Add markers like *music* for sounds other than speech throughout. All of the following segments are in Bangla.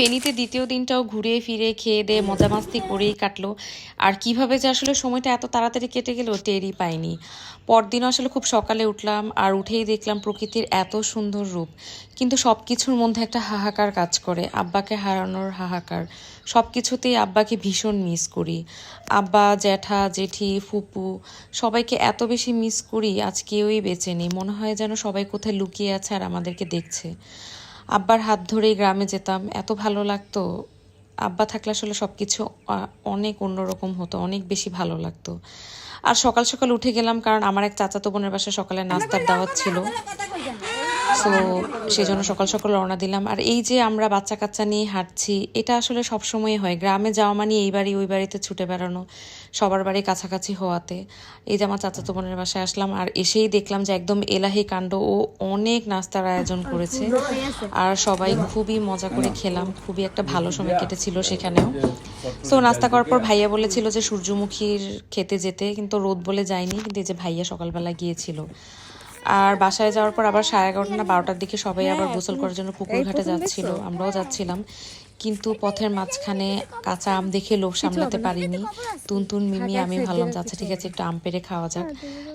ফেনীতে দ্বিতীয় দিনটাও ঘুরে ফিরে খেয়ে দিয়ে মজা মাস্তি করেই কাটলো। আর কীভাবে যে আসলে সময়টা এত তাড়াতাড়ি কেটে গেল, টেরই পাইনি। পরদিন আসলে খুব সকালে উঠলাম আর উঠেই দেখলাম প্রকৃতির এত সুন্দর রূপ। কিন্তু সব কিছুর মধ্যে একটা হাহাকার কাজ করে, আব্বাকে হারানোর হাহাকার। সব কিছুতেই আব্বাকে ভীষণ মিস করি। আব্বা, জ্যাঠা, জেঠি, ফুপু, সবাইকে এত বেশি মিস করি আজ কেউই বেঁচে নেই। মনে হয় যেন সবাই কোথায় লুকিয়ে আছে আর আমাদেরকে দেখছে। আব্বার হাত ধরেই গ্রামে যেতাম। এত ভালো লাগতো। আব্বা থাকলে আসলে সব কিছু অনেক অন্যরকম হতো, অনেক বেশি ভালো লাগতো। আর সকাল সকাল উঠে গেলাম কারণ আমার এক চাচাতো বোনের বাসায় সকালে নাস্তার দাওয়াত ছিল। সো সেই জন্য সকাল সকাল রওনা দিলাম। আর এই যে আমরা বাচ্চা কাচ্চা নিয়ে হাঁটছি, এটা আসলে সবসময় হয়। গ্রামে যাওয়া মানে এই বাড়ি, ওই বাড়িতে ছুটে বেড়ানো, সবার বাড়ি কাছাকাছি হওয়াতে। এই যে আমার চাচাতো বোনের বাসায় আসলাম, আর এসেই দেখলাম যে একদম এলাহি কাণ্ড। ও অনেক নাস্তার আয়োজন করেছে। আর সবাই খুবই মজা করে খেলাম। খুবই একটা ভালো সময় কেটেছিল সেখানেও। সো নাস্তা করার পর ভাইয়া বলেছিল যে সূর্যমুখীর খেতে যেতে, কিন্তু রোদ বলে যায়নি। কিন্তু এই যে ভাইয়া সকালবেলা গিয়েছিল। আর বাসায় যাওয়ার পর আবার সাড়ে এগারোটা না বারোটার দিকে সবাই আবার গোসল করার জন্য পুকুর ঘাটে যাচ্ছিল। আমরাও যাচ্ছিলাম। কিন্তু পথের মাঝখানে কাঁচা আম দেখে লোভ সামলাতে পারিনি। তুনতুন মিমি আমি ভাবলাম আচ্ছা ঠিক আছে একটু আম পেড়ে খাওয়া যাক।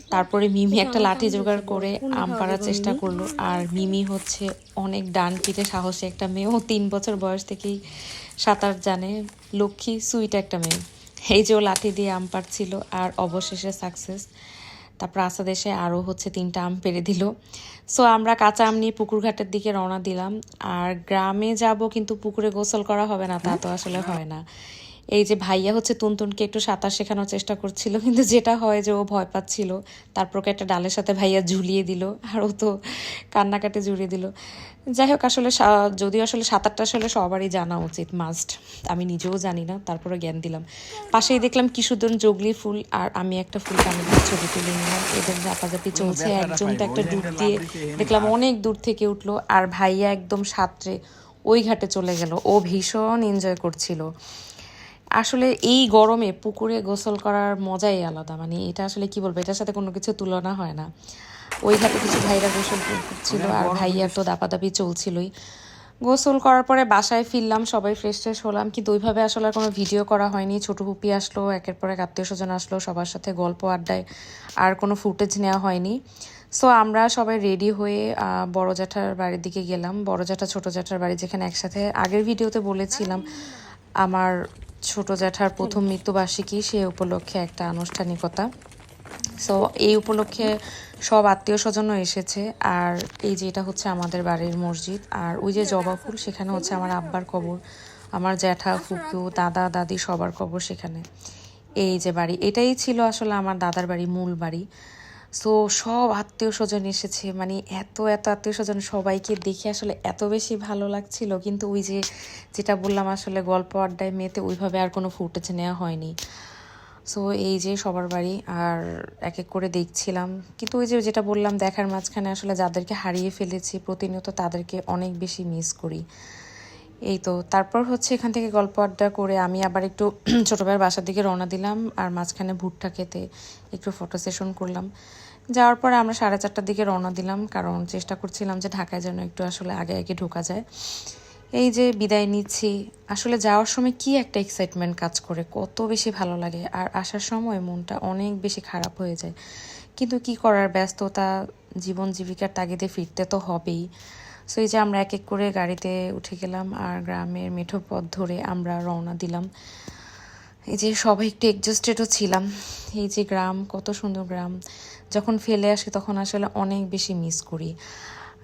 তারপরে মিমি একটা লাঠি জোগাড় করে আম পাড়ার চেষ্টা করল। আর মিমি হচ্ছে অনেক ডান পিঠে সাহসী একটা মেয়ে। ও তিন বছর বয়স থেকেই সাঁতার জানে। লক্ষ্মী সুইট একটা মেয়ে। এই যে ও লাঠি দিয়ে আম পাড়ছিল আর অবশেষে সাকসেস। তারপর আসাদ এসে আরও হচ্ছে তিনটা আম পেরে দিল। সো আমরা কাঁচা আম নিয়ে পুকুরঘাটের দিকে রওনা দিলাম। আর গ্রামে যাব কিন্তু পুকুরে গোসল করা হবে না, তা তো আসলে হয় না। এই যে ভাইয়া হচ্ছে তুনতুনকে একটু সাঁতার শেখানোর চেষ্টা করছিল কিন্তু যেটা হয় যে ও ভয় পাচ্ছিল। তারপর ওকে একটা ডালের সাথে ভাইয়া ঝুলিয়ে দিল আর ও তো কান্নাকাটে জুড়িয়ে দিল। যাই হোক আসলে যদিও আসলে সাঁতারটা আসলে সবারই জানা উচিত মাস্ট আমি নিজেও জানি না তারপরে জ্ঞান দিলাম। পাশেই দেখলাম কিশোরদন জগলি ফুল আর আমি একটা ফুল কানে ছবি তুলে নিলাম। এদের জাপাজাপি চলছে একজন তো একটা ডুব দিয়ে দেখলাম অনেক দূর থেকে উঠল আর ভাইয়া একদম সাঁতরে ওই ঘাটে চলে গেল। ও ভীষণ এনজয় করছিল। আসলে এই গরমে পুকুরে গোসল করার মজাই আলাদা। মানে এটা আসলে কি বলব এটার সাথে কোনো কিছু তুলনা হয় না। ওই ঘাটে কিছু ভাইরা গোসল করছিল আর ভাইয়ার তো দাপাদাপি চলছিলই। গোসল করার পরে বাসায় ফিরলাম সবাই ফ্রেশ ফ্রেশ হলাম কিন্তু ওইভাবে আসলে আর কোনো ভিডিও করা হয়নি। ছোটো পুপি আসলো একের পর এক আত্মীয় স্বজন আসলো সবার সাথে গল্প আড্ডায় আর কোনো ফুটেজ নেওয়া হয়নি। সো আমরা সবাই রেডি হয়ে বড় জ্যাঠার বাড়ির দিকে গেলাম। বড় জ্যাঠা ছোটো জ্যাঠার বাড়ি যেখানে একসাথে আগের ভিডিওতে বলেছিলাম আমার ছোট জ্যাঠার প্রথম মৃত্যুবার্ষিকী সে উপলক্ষে একটা আনুষ্ঠানিকতা। সো এই উপলক্ষে সব আত্মীয় স্বজনও এসেছে। আর এই যে এটা হচ্ছে আমাদের বাড়ির মসজিদ। আর ওই যে জবা ফুল সেখানে হচ্ছে আমার আব্বার কবর। আমার জ্যাঠা ফুপু দাদা দাদি সবার কবর সেখানে। এই যে বাড়ি এটাই ছিল আসলে আমার দাদার বাড়ি মূল বাড়ি। সো সব আত্মীয় স্বজন এসেছে। মানে এত এত আত্মীয় স্বজন সবাইকে দেখে আসলে এত বেশি ভালো লাগছিল। কিন্তু ওই যে, যেটা বললাম আসলে গল্প আড্ডায় মেতে ওইভাবে আর কোনো ফুটেজ নেওয়া হয়নি। সো এই যে সবার বাড়ি আর এক এক করে দেখছিলাম। কিন্তু ওই যে, যেটা বললাম, দেখার মাঝখানে আসলে যাদেরকে হারিয়ে ফেলেছি, প্রতিনিয়ত তাদেরকে অনেক বেশি মিস করি। এই তো, তারপর হচ্ছে এখান থেকে গল্প আড্ডা করে আমি আবার একটু *clears throat* ছোটো ভাইয়ের বাসার দিকে রওনা দিলাম আর মাঝখানে ভুট্টা খেতে একটু ফটো সেশন করলাম। যাওয়ার পরে আমরা সাড়ে চারটার দিকে রওনা দিলাম, কারণ চেষ্টা করছিলাম যে ঢাকায় যেন একটু আসলে আগে আগে ঢোকা যায়। এই যে বিদায় নিচ্ছি, আসলে যাওয়ার সময় কি একটা এক্সাইটমেন্ট কাজ করে, কত বেশি ভালো লাগে, আর আসার সময় মনটা অনেক বেশি খারাপ হয়ে যায়। কিন্তু কি করার, ব্যস্ততা, জীবন জীবিকার তাগিদে ফিরতে তো হবেই। সো এই যে আমরা এক এক করে গাড়িতে উঠে গেলাম, আর গ্রামের মেঠো পথ ধরে আমরা রওনা দিলাম। এই যে সবাই একটু এক্সস্টেডও ছিলাম। এই যে গ্রাম, কত সুন্দর গ্রাম। যখন ফেলে আসে তখন আসলে অনেক বেশি মিস করি।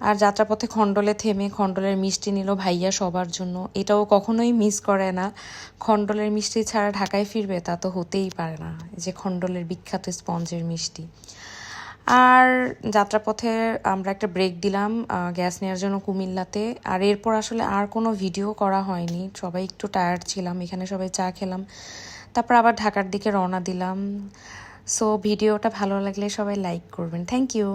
আর যাত্রাপথে খণ্ডলে থেমে খণ্ডলের মিষ্টি নিল ভাইয়া সবার জন্য। এটাও কখনোই মিস করে না। খণ্ডলের মিষ্টি ছাড়া ঢাকায় ফিরবে তা তো হতেই পারে না। যে খণ্ডলের বিখ্যাত স্পঞ্জের মিষ্টি। আর যাত্রাপথে আমরা একটা ব্রেক দিলাম গ্যাস নেওয়ার জন্য কুমিল্লাতে। আর এরপর আসলে আর কোনো ভিডিও করা হয়নি। সবাই একটু টায়ার্ড ছিলাম, এখানে সবাই চা খেলাম। তারপর আবার ঢাকার দিকে রওনা দিলাম। সো ভিডিওটা ভালো লাগলে সবাই লাইক করবেন। Thank you